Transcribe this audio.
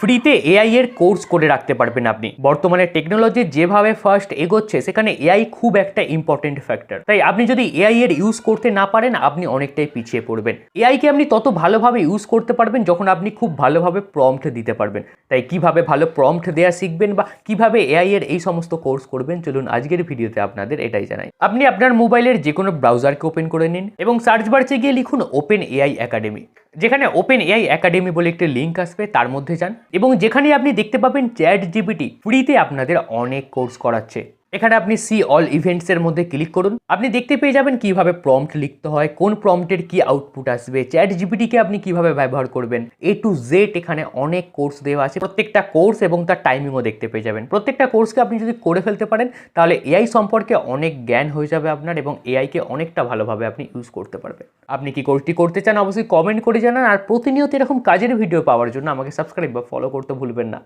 ফ্রিতে এআই এর কোর্স করে রাখতে পারবেন আপনি। বর্তমানে টেকনোলজি যেভাবে ফার্স্ট এগোচ্ছে, সেখানে এআই খুব একটা ইম্পর্টেন্ট ফ্যাক্টর তাই আপনি যদি এআই এর ইউজ করতে না পারেন, আপনি অনেকটাই পিছিয়ে পড়বেন। এআই কে আপনি তত ভালোভাবে ইউজ করতে পারবেন, যখন আপনি খুব ভালোভাবে প্রম্পট দিতে পারবেন। তাই কীভাবে ভালো প্রম্পট দেওয়া শিখবেন বা কীভাবে এআই এর এই সমস্ত কোর্স করবেন, চলুন আজকের ভিডিওতে আপনাদের এটাই জানাই। আপনি আপনার মোবাইলের যে কোনো ব্রাউজারকে ওপেন করে নিন এবং সার্চ বারচে গিয়ে লিখুন ওপেন এআই একাডেমি যেখানে ওপেন এআই একাডেমি বলে একটি লিঙ্ক আসবে, তার মধ্যে যান। এবং যেখানে আপনি দেখতে পাবেন চ্যাট জিবিটি ফ্রিতে আপনাদের অনেক কোর্স করাচ্ছে। এখানে আপনি সি অল ইভেন্টসের মধ্যে ক্লিক করুন। আপনি দেখতে পেয়ে যাবেন কীভাবে প্রম্পট লিখতে হয়, কোন প্রম্পটের কি আউটপুট আসবে চ্যাট জিপিটিকে আপনি কীভাবে ব্যবহার করবেন। এ টু জেড এখানে অনেক কোর্স দেওয়া আছে। প্রত্যেকটা কোর্স এবং তার টাইমিংও দেখতে পেয়ে যাবেন। প্রত্যেকটা কোর্সকে আপনি যদি করে ফেলতে পারেন, তাহলে এআই সম্পর্কে অনেক জ্ঞান হয়ে যাবে আপনার এবং এআইকে অনেকটা ভালোভাবে আপনি ইউজ করতে পারবেন। আপনি কি কোর্সটি করতে চান, অবশ্যই কমেন্ট করে জানান। আর প্রতিনিয়ত এরকম কাজের ভিডিও পাওয়ার জন্য আমাকে সাবস্ক্রাইব বা ফলো করতে ভুলবেন না।